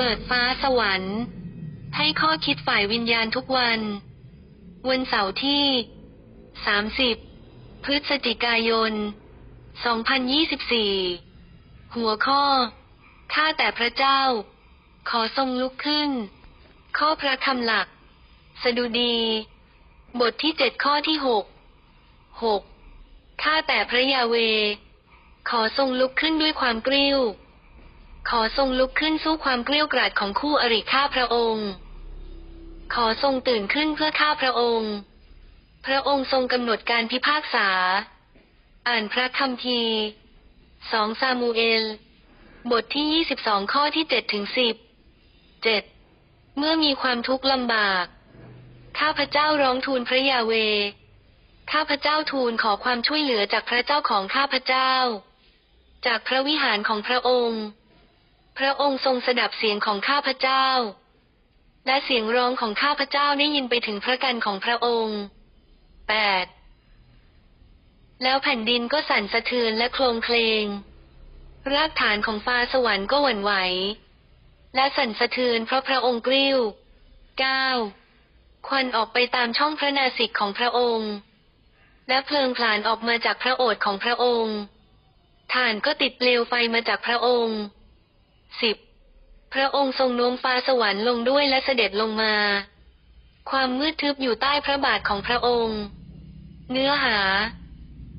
เปิดฟ้าสวรรค์ ให้ข้อคิดฝ่ายวิญญาณทุกวัน วันเสาร์ที่ 30 พฤศจิกายน 2024 หัวข้อ ข้าแต่พระเจ้า ขอทรงลุกขึ้น ข้อพระคำหลัก สดุดี บทที่เจ็ดข้อที่หก หกข้าแต่พระยาเว ขอทรงลุกขึ้นด้วยความกริ้ว ขอทรงลุกขึ้นสู้ความเกลี้ยวกราดของคู่อริข้าพระองค์ ขอทรงตื่นขึ้นเพื่อข้าพระองค์ พระองค์ทรงกำหนดการพิพากษา อ่านพระคัมภีร์สองซามูเอล บทที่ยี่สิบสองข้อที่เจ็ดถึงสิบเจ็ดเมื่อมีความทุกข์ลำบาก ข้าพเจ้าร้องทูลพระยาเว ข้าพเจ้าทูลขอความช่วยเหลือจากพระเจ้าของข้าพเจ้า จากพระวิหารของพระองค์ พระองค์ทรงสดับเสียงของข้าพเจ้า และเสียงร้องของข้าพเจ้าได้ยินไปถึงพระกันของพระองค์แปดแล้วแผ่นดินก็สั่นสะเทือนและโคลงเคลง รากฐานของฟ้าสวรรค์ก็หวั่นไหว และสั่นสะเทือนเพราะพระองค์กริ้วเก้าควันออกไปตามช่องพระนาสิกของพระองค์และเพลิงผลาญออกมาจากพระโอษฐ์ของพระองค์ถ่านก็ติดเปลวไฟมาจากพระองค์ สิบพระองค์ทรงโน้มฟ้าสวรรค์ลงด้วยและเสด็จลงมา ความมืดทึบอยู่ใต้พระบาทของพระองค์ เนื้อหา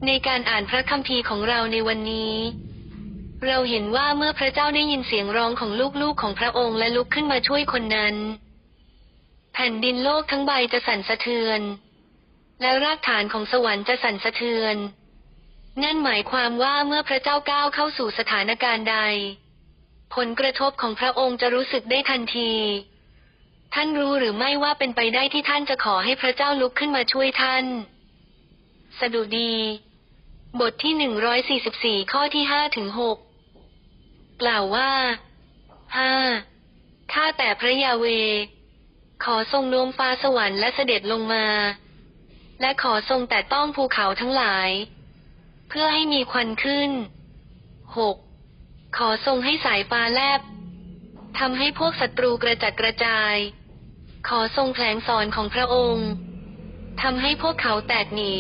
ในการอ่านพระคัมภีร์ของเราในวันนี้ เราเห็นว่าเมื่อพระเจ้าได้ยินเสียงร้องของลูกๆของพระองค์และลุกขึ้นมาช่วยคนนั้น แผ่นดินโลกทั้งใบจะสั่นสะเทือน และรากฐานของสวรรค์จะสั่นสะเทือน นั่นหมายความว่าเมื่อพระเจ้าก้าวเข้าสู่สถานการณ์ใด ผลกระทบของพระองค์จะรู้สึกได้ทันที ท่านรู้หรือไม่ว่าเป็นไปได้ที่ท่านจะขอให้พระเจ้าลุกขึ้นมาช่วยท่าน สดุดี บทที่หนึ่งร้อยสี่สิบสี่ข้อที่ห้าถึงหกกล่าวว่าห้าข้าแต่พระยาเว ขอทรงโน้มฟ้าสวรรค์และเสด็จลงมา และขอทรงแต่ต้องภูเขาทั้งหลาย เพื่อให้มีควันขึ้นหก ขอทรงให้สายฟ้าแลบทำให้พวกศัตรูกระจัดกระจาย ขอทรงแผลงสอนของพระองค์ทำให้พวกเขาแตกหนี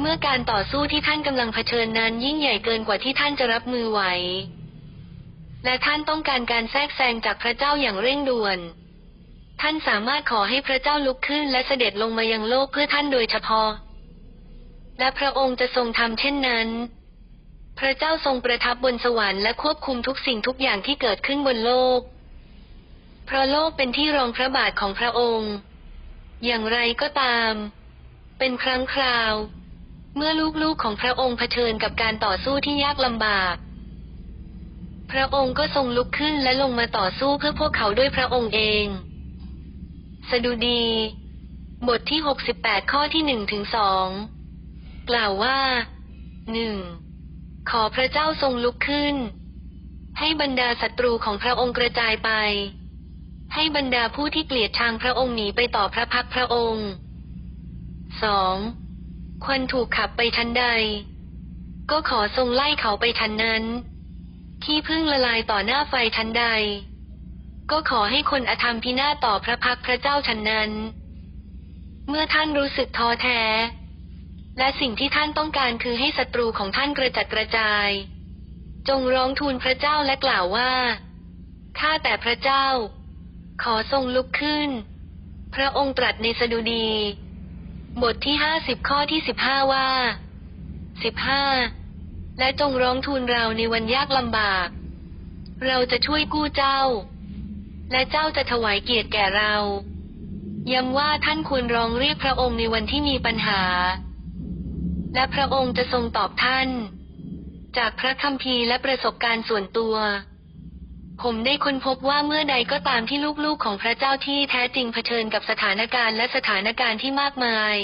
เมื่อการต่อสู้ที่ท่านกำลังเผชิญนั้นยิ่งใหญ่เกินกว่าที่ท่านจะรับมือไหว และท่านต้องการการแทรกแซงจากพระเจ้าอย่างเร่งด่วน ท่านสามารถขอให้พระเจ้าลุกขึ้นและเสด็จลงมายังโลกเพื่อท่านโดยเฉพาะ และพระองค์จะทรงทำเช่นนั้น พระเจ้าทรงประทับบนสวรรค์และควบคุมทุกสิ่งทุกอย่างที่เกิดขึ้นบนโลก เพราะโลกเป็นที่รองพระบาทของพระองค์ อย่างไรก็ตาม เป็นครั้งคราว เมื่อลูกๆของพระองค์เผชิญกับการต่อสู้ที่ยากลำบาก พระองค์ก็ทรงลุกขึ้นและลงมาต่อสู้เพื่อพวกเขาด้วยพระองค์เอง สดุดี บทที่หกสิบแปดข้อที่หนึ่งถึงสองกล่าวว่าหนึ่ง ขอพระเจ้าทรงลุกขึ้น ให้บรรดาศัตรูของพระองค์กระจายไป ให้บรรดาผู้ที่เกลียดชังพระองค์หนีไปต่อพระพักพระองค์สองควันถูกขับไปทันใด ก็ขอทรงไล่เขาไปทันนั้น ที่พึ่งละลายต่อหน้าไฟทันใด ก็ขอให้คนอธรรมพินาศต่อพระพักพระเจ้าทันนั้น เมื่อท่านรู้สึกท้อแท้ และสิ่งที่ท่านต้องการคือให้ศัตรูของท่านกระจัดกระจาย จงร้องทูลพระเจ้าและกล่าวว่า ข้าแต่พระเจ้า ขอทรงลุกขึ้น พระองค์ตรัสในสดุดี บทที่ห้าสิบข้อที่สิบห้าว่าสิบห้าและจงร้องทูลเราในวันยากลำบาก เราจะช่วยกู้เจ้า และเจ้าจะถวายเกียรติแก่เราย้ำว่าท่านควรร้องเรียกพระองค์ในวันที่มีปัญหา และพระองค์จะทรงตอบท่าน จากพระคัมภีร์และประสบการณ์ส่วนตัว ผมได้ค้นพบว่าเมื่อใดก็ตามที่ลูกๆของพระเจ้าที่แท้จริงเผชิญกับสถานการณ์และสถานการณ์ที่มากมาย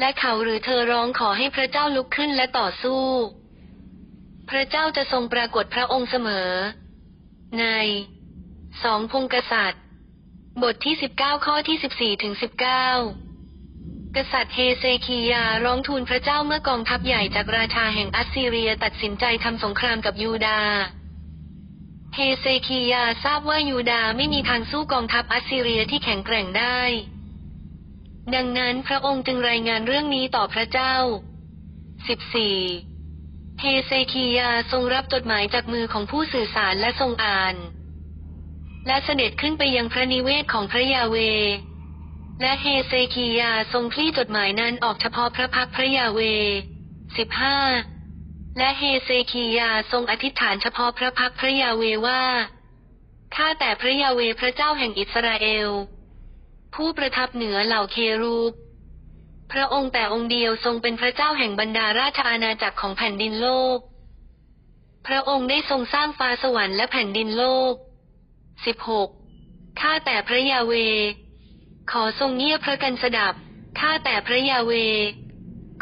และเขาหรือเธอร้องขอให้พระเจ้าลุกขึ้นและต่อสู้ พระเจ้าจะทรงปรากฏพระองค์เสมอ ในสองพงกษัตริย์ บทที่สิบเก้าข้อที่สิบสี่ถึงสิบเกษัตริย์เฮเซคียาร้องทูลพระเจ้าเมื่อกองทัพใหญ่จากราชาแห่งอัสซีเรียตัดสินใจทำสงครามกับยูดาห์เฮเซคียาทราบว่ายูดาห์ไม่มีทางสู้กองทัพอัสซีเรียที่แข็งแกร่งได้ ดังนั้นพระองค์จึงรายงานเรื่องนี้ต่อพระเจ้า 14. เฮเซคียาทรงรับจดหมายจากมือของผู้สื่อสารและทรงอ่าน และเสด็จขึ้นไปยังพระนิเวศของพระยาเว และเฮเซคียาทรงคลี่จดหมายนั้นออกเฉพาะพระพักพระยาเว 15. และเฮเซคียาทรงอธิษฐานเฉพาะพระพักพระยาเวว่าข้าแต่พระยาเวพระเจ้าแห่งอิสราเอล ผู้ประทับเหนือเหล่าเครูป พระองค์แต่องค์เดียวทรงเป็นพระเจ้าแห่งบรรดาราชอาณาจักรของแผ่นดินโลก พระองค์ได้ทรงสร้างฟ้าสวรรค์และแผ่นดินโลก 16. ข้าแต่พระยาเว ขอทรงเงียบพระกันสดับ ข้าแต่พระยาเว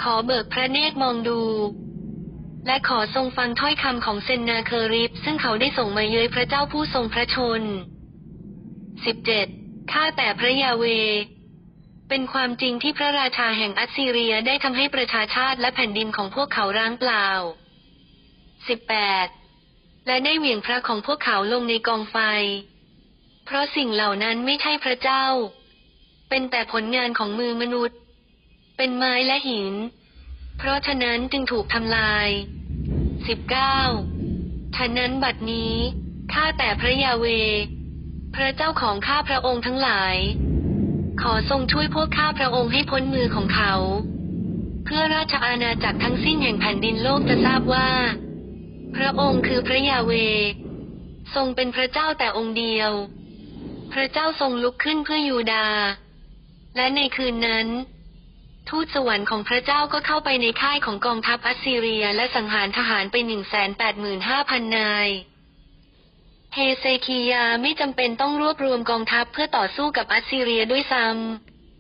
ขอเบิกพระเนตรมองดู และขอทรงฟังถ้อยคำของเซนนาเคอริบซึ่งเขาได้ส่งมาเย้ยพระเจ้าผู้ทรงพระชน 17. ข้าแต่พระยาเว เป็นความจริงที่พระราชาแห่งอัสซีเรียได้ทำให้ประชาชาติและแผ่นดินของพวกเขาร้างเปล่า 18. และได้เหวี่ยงพระของพวกเขาลงในกองไฟ เพราะสิ่งเหล่านั้นไม่ใช่พระเจ้า เป็นแต่ผลงานของมือมนุษย์ เป็นไม้และหิน เพราะฉะนั้นจึงถูกทำลาย 19. ฉะนั้นบัดนี้ ข้าแต่พระยาเว พระเจ้าของข้าพระองค์ทั้งหลาย ขอทรงช่วยพวกข้าพระองค์ให้พ้นมือของเขา เพื่อราชอาณาจักรทั้งสิ้นแห่งแผ่นดินโลกจะทราบว่า พระองค์คือพระยาเว ทรงเป็นพระเจ้าแต่องค์เดียว พระเจ้าทรงลุกขึ้นเพื่อยูดาห์ และในคืนนั้น ทูตสวรรค์ของพระเจ้าก็เข้าไปในค่ายของกองทัพอัสซีเรียและสังหารทหารไปหนึ่งแสนแปดหมื่นห้าพันนายเฮเซคียาไม่จำเป็นต้องรวบรวมกองทัพเพื่อต่อสู้กับอัสซีเรียด้วยซ้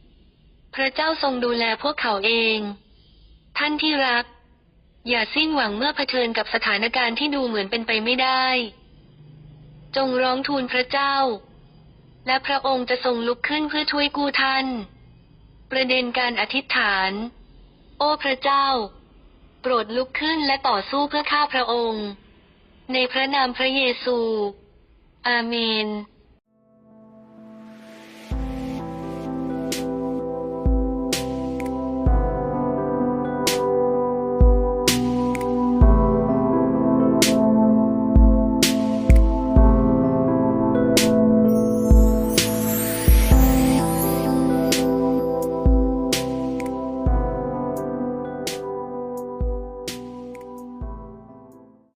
ำ พระเจ้าทรงดูแลพวกเขาเอง ท่านที่รัก อย่าสิ้นหวังเมื่อเผชิญกับสถานการณ์ที่ดูเหมือนเป็นไปไม่ได้ จงร้องทูลพระเจ้า และพระองค์จะทรงลุกขึ้นเพื่อช่วยกู้ท่าน ประเด็นการอธิษฐาน โอ้พระเจ้า โปรดลุกขึ้นและต่อสู้เพื่อข้าพระองค์ ในพระนามพระเยซู อาเมน